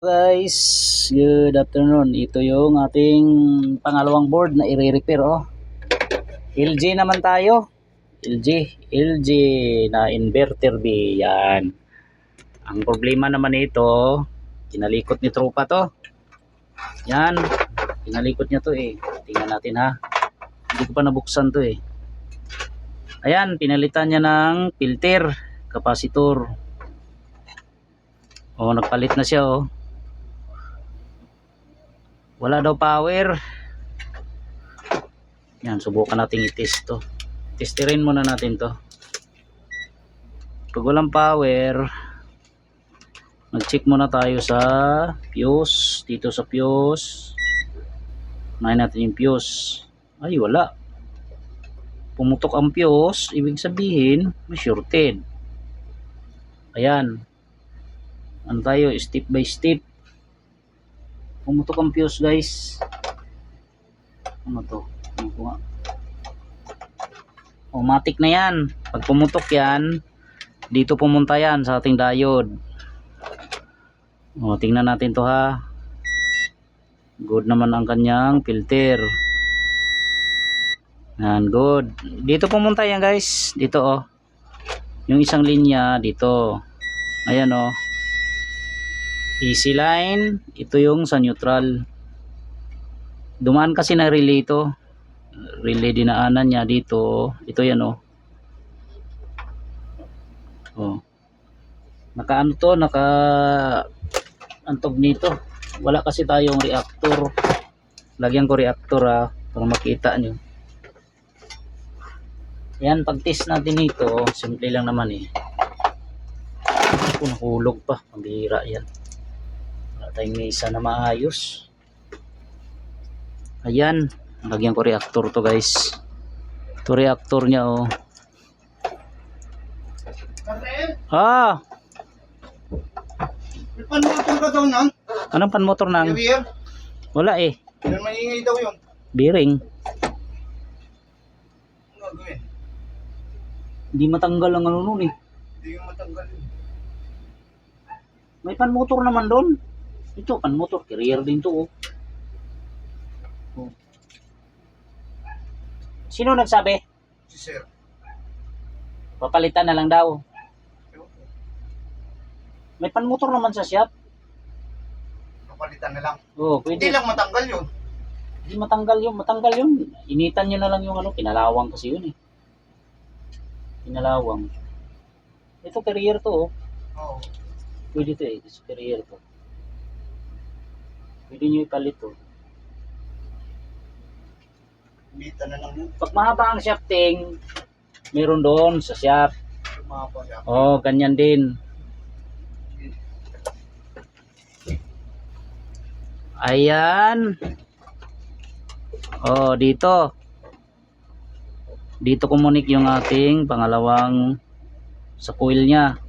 Guys, good afternoon. Ito yung ating pangalawang board na i-repair oh. LG naman tayo. LG, LG na inverter B yan. Ang problema naman ito, kinalikot ni tropa to. Yan, kinalikot niya to eh. Tingnan natin ha. Hindi ko pa nabuksan to eh. Ayan, pinalitan niya ng filter, kapasitor. Oh, nagpalit na siya oh. Wala daw power. Yan, subukan natin i-test to. Testirin muna natin to. Pag walang power, mag-check muna tayo sa fuse. Dito sa fuse. Unahin natin yung fuse. Ay, wala. Pumutok ang fuse, ibig sabihin, may shorted. Ayan. Ano tayo, step by step pumutok ang fuse guys. Ano to? Ano ko nga automatic na yan. Pag pumutok yan dito pumunta yan sa ating diode. O tingnan natin to ha? Good naman ang kanyang filter. Yan good. Dito pumunta yan guys. Dito oh. Yung isang linya dito. Ayan oh easy line ito yung sa neutral. Dumaan kasi na relay ito relay dinaanan niya dito. Ito yan oh. Oh. Naka ano to naka antog nito. Wala kasi tayong reactor. Lagyan ko reactor ah para makita nyo yan pag test natin ito simple lang naman eh. Ako nahulog pa. Pambira yan tayong mesa na maayos. Ayan lagyan ko reactor to guys. To reactor niya oh. Ah! Panmotor ka daw nan? anong pan motor nang wala eh. Maingay daw yun. bearing. Ano hindi matanggal ang ano nun eh. Hindi matanggal yun. may pan motor naman doon ito pan motor carrier din to oh. oh. sino nagsabi Si Sir. papalitan na lang daw may pan motor naman sa shop Kapalitan na lang. oh Hindi pwede lang matanggal yun. Hindi matanggal yun, matanggal yun. Initan nyo na lang yung ano, pinalawang kasi yun eh. Pinalawang. Ito career to oh. Oo. Pwede to eh, ito career to. Pwede nyo ipalit to. Bita na lang yun. Pag mahaba ang shafting, meron doon sa siya. Oh, ganyan din. Ayan. Oh, dito. Dito kumunik yung ating pangalawang sa coil niya.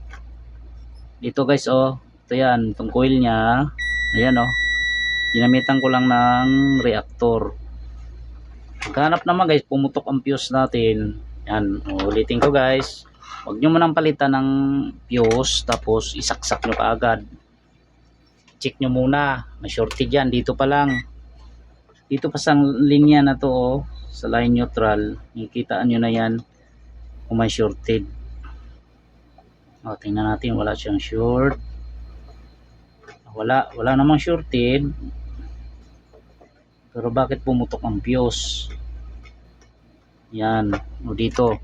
Dito guys, oh. Ito yan, itong coil niya. Ayan, oh. Ginamitan ko lang ng reactor. Pagkanap naman guys, pumutok ang fuse natin. Yan, oh, ulitin ko guys. Huwag nyo manang palitan ng fuse, tapos isaksak nyo kaagad. Check nyo muna, may shorted yan, dito pa lang. Dito pa sa linya na to, oh, sa line neutral, makikita nyo na yan kung may shorted. O, tingnan natin, wala siyang short. Wala, wala namang shorted. Pero bakit pumutok ang fuse? Yan, o dito.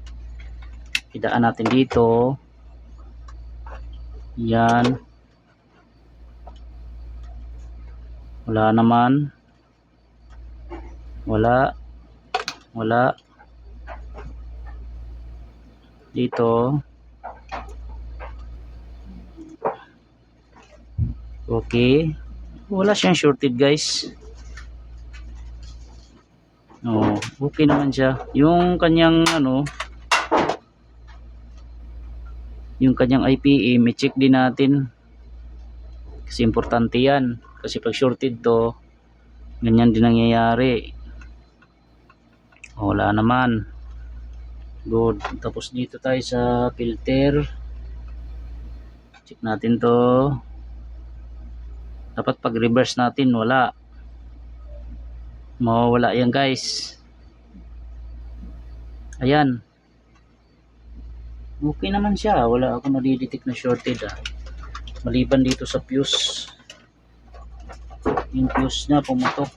Idaan natin dito. Yan. Wala naman. Wala. Wala. Dito. Okay. Wala siyang shorted guys. Oh, okay naman siya. Yung kanyang ano, yung kanyang IPA, may check din natin. Kasi importante yan. Kasi pag shorted to, ganyan din nangyayari. Wala naman. Good. Tapos dito tayo sa filter. Check natin to. dapat pag reverse natin wala mawawala yan guys. Ayan. Okay naman siya. Wala ako nadidetect na shorted ah. Maliban dito sa fuse. Yung fuse niya pumutok.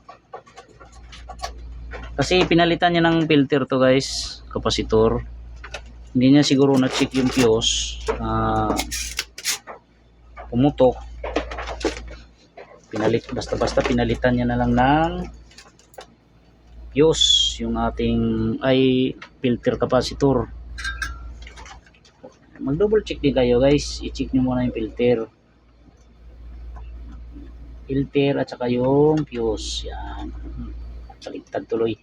Kasi pinalitan niya ng filter to guys. Kapasitor. Hindi niya siguro na check yung fuse. Ah pumutok. Pinalit basta basta pinalitan niya na lang ng fuse yung ating ay filter capacitor. Mag double check din kayo guys. I-check nyo muna yung filter. Filter at saka yung fuse. Yan. Baligtad tuloy.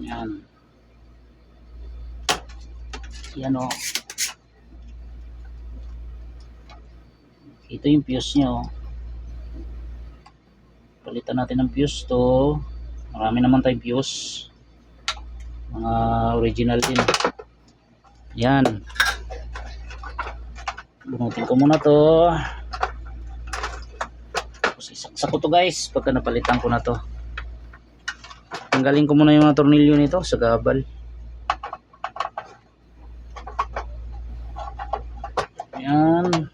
Yan. Yan o ito yung fuse nya o palitan natin ng fuse to. Marami naman tayong fuse. Mga original din. Yan. Bunutin ko muna to. Tapos isaksak ko to guys pagka napalitan ko na to. Tanggalin ko muna yung mga tornilyo nito sa gabal yan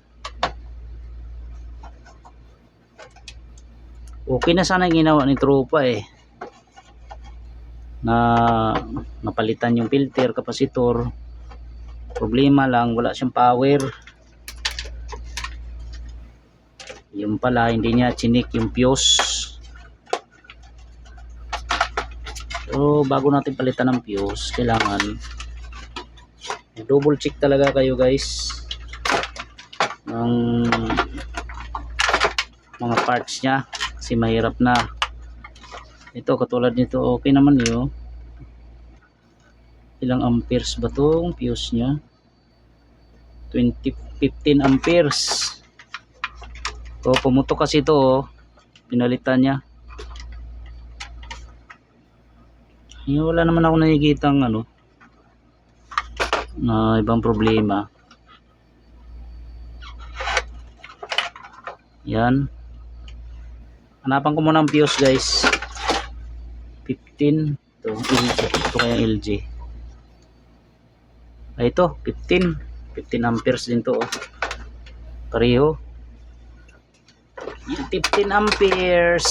okay na sana yung ginawa ni tropa eh. Na napalitan yung filter kapasitor. Problema lang wala siyang power. Yung pala hindi niya chinik yung fuse. So bago natin palitan ng fuse kailangan double check talaga kayo guys ng mga parts niya kasi mahirap na. Ito katulad nito okay naman yun. Ilang amperes ba tong fuse niya? 20 15 amperes. So pumutok kasi ito oh. pinalitan niya. Eh, wala naman ako nakikita ano na ibang problema. Yan hanapan ko muna ang fuse guys. 15 ito LG ito kaya LG ay ito 15 15 amperes din to oh. pareho. Yan 15 amperes.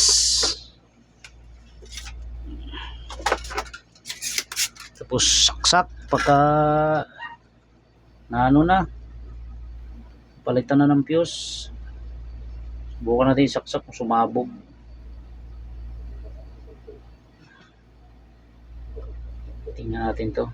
Tapos saksak pagka na ano na palitan na ng fuse subukan natin saksak kung sumabog. Tingnan natin to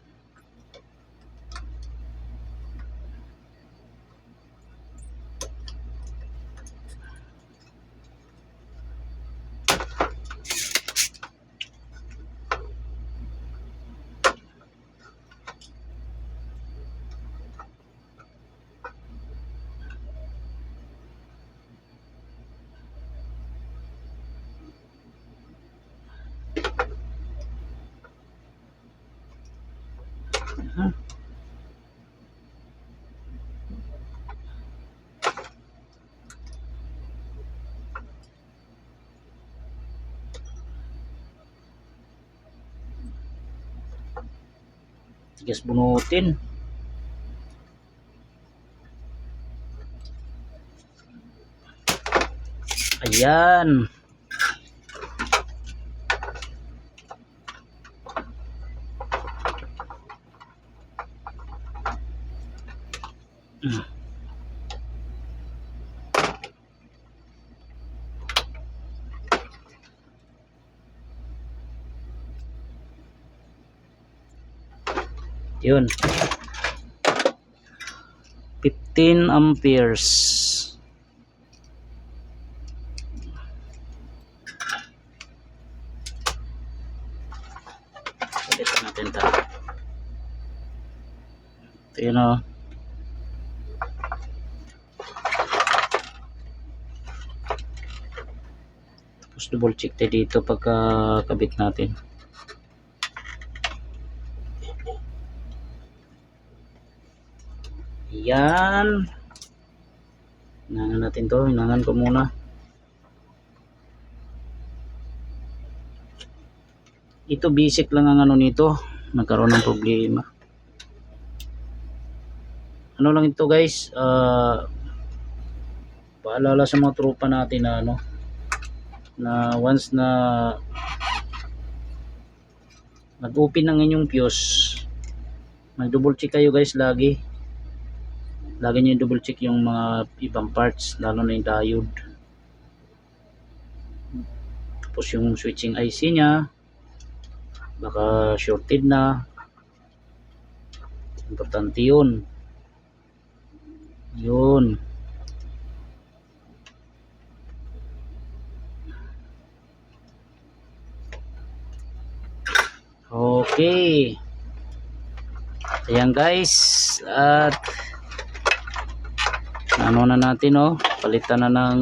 tigas bunutin. Ayan Yun. 15 amperes. Palitan natin ito. Ito yun o. Tapos double check dito pagka kabit natin. Yan. Hinangan natin to. Hinangan ko muna. Ito basic lang ang ano nito. Nagkaroon ng problema. Ano lang ito guys. ah paalala sa mga tropa natin na ano. Na once na nag-open ng inyong fuse mag-double check kayo guys lagi lagi nyo double check yung mga ibang parts lalo na yung diode. Tapos yung switching IC nya baka shorted na. Importante yun. Yun. Okay. Ayan guys. At ano na natin oh. Palitan na ng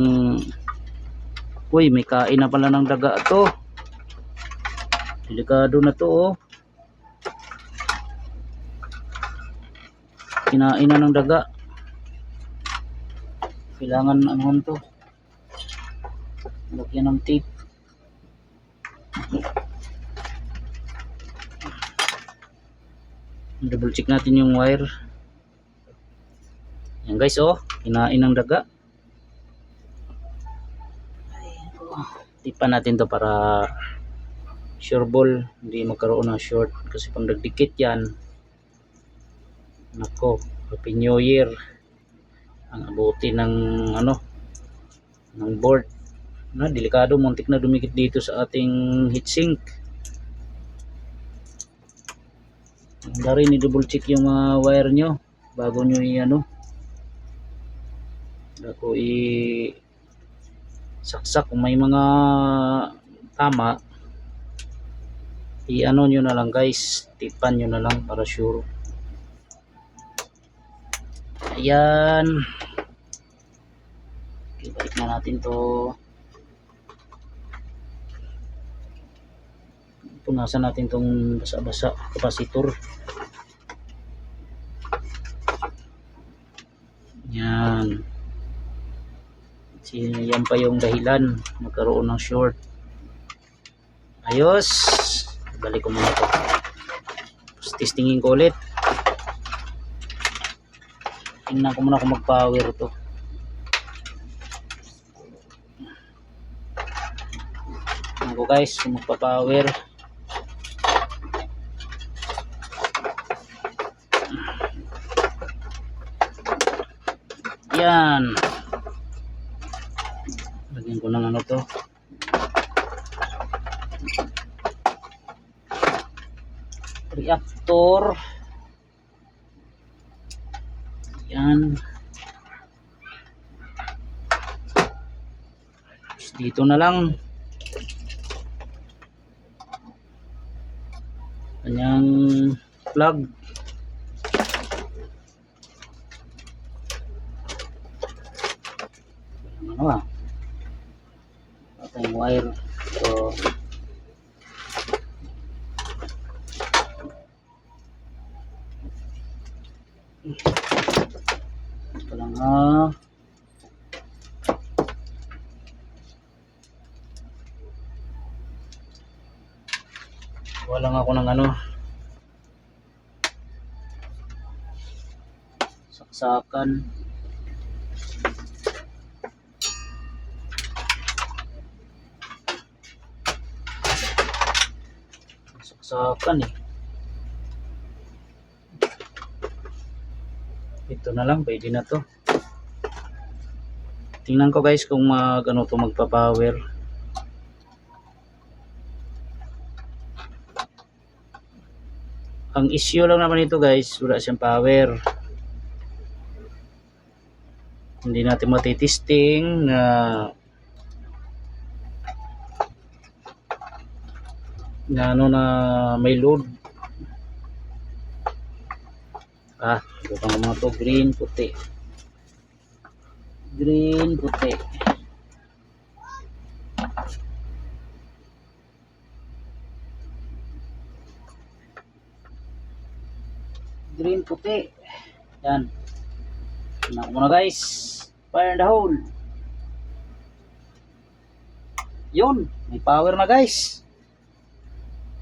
uy may kain na pala ng daga to. Delikado na to oh. Kinain na ng daga. Kailangan ano to? Lagyan ng tape. Double check natin yung wire. Yan guys oh kinain ng daga. Tipan natin to para sure ball. Hindi magkaroon ng short kasi pag nagdikit yan. Nako happy new year. Ang abuti ng ano ng board. Na delikado muntik na dumikit dito sa ating heatsink. Dari ni double check yung mga wire nyo bago nyo i ano ako i saksak. Kung may mga tama i ano nyo na lang guys. Tipan nyo na lang para sure. Ayan. Okay, na natin to. Punasan natin tong basa-basa kapasitor. Yan yan pa yung dahilan. Magkaroon ng short. Ayos. Balik ko muna to. Tapos testingin ko ulit. Tingnan ko muna kung mag power to. Tingnan ko guys kung magpa power yan lagyan ko ng ano to. Reactor. Yan. Tapos dito na lang. Kanyang plug ano ah patay yung wire so ito lang ah Gawa lang ako ng ano. Saksakan saksakan eh. Ito na lang pwede na to. Tingnan ko guys kung mag ano to magpa power ang issue lang naman ito guys wala siyang power. Hindi natin matitesting na na ano na may load. Ah ito pang mga to. Green puti. Green puti. Green puti. Yan. Ko muna guys. Fire in the hole. Yun, may power na guys.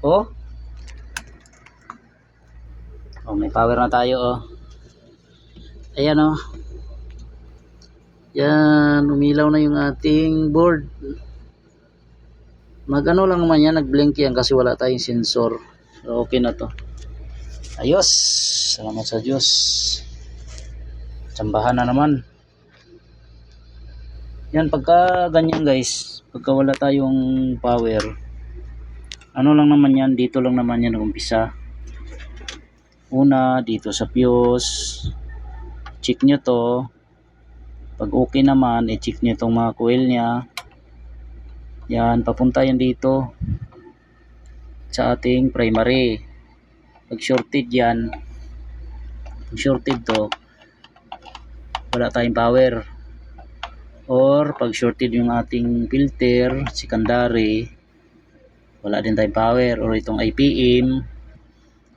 Oh. Oh, may power na tayo oh. Ayan oh. Yan, umilaw na yung ating board. Magano lang naman yan, nag-blink yan kasi wala tayong sensor. So, okay na to. Ayos. Salamat sa Diyos. Tsambahan na naman. Yan, pagka ganyan guys, pagka wala tayong power, ano lang naman yan, dito lang naman yan nag-umpisa. Una, dito sa fuse, check nyo to. Pag okay naman, i-check nyo itong mga coil niya. Yan, papunta yan dito sa ating primary. Pag shorted yan, pag shorted to, wala tayong power. Or pag shorted yung ating filter, secondary, wala din tayong power. Or itong IPM,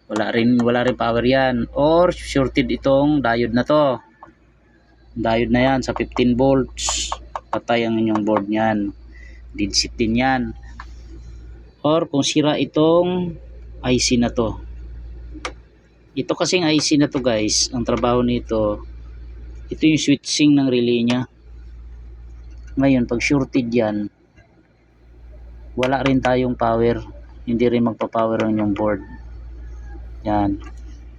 wala rin, wala rin power yan. Or shorted itong diode na to. Diode na yan sa 15 volts. Patay ang inyong board niyan. Deadsit din yan. Or kung sira itong IC na to. Ito kasing IC na to guys, ang trabaho nito, ito yung switching ng relay niya. Ngayon, pag shorted yan, wala rin tayong power. Hindi rin magpa-power ang yung board. Yan.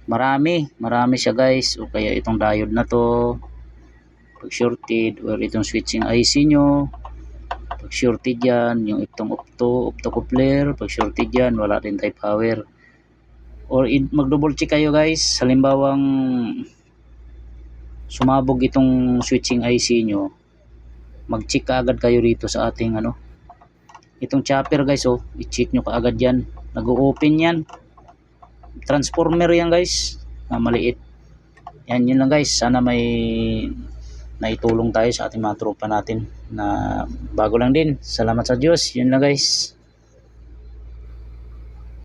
Marami, marami siya guys. O kaya itong diode na to, pag shorted, or itong switching IC nyo, pag shorted yan, yung itong opto, optocoupler, pag shorted yan, wala rin tayong power. Or in, mag-double check kayo guys, halimbawang sumabog itong switching IC nyo, mag-check ka agad kayo rito sa ating ano, itong chopper guys oh, i-check nyo kaagad yan, nag-open yan, transformer yan guys, na maliit. Yan yun lang guys, sana may naitulong tayo sa ating mga tropa natin na bago lang din. Salamat sa Diyos, yun lang guys.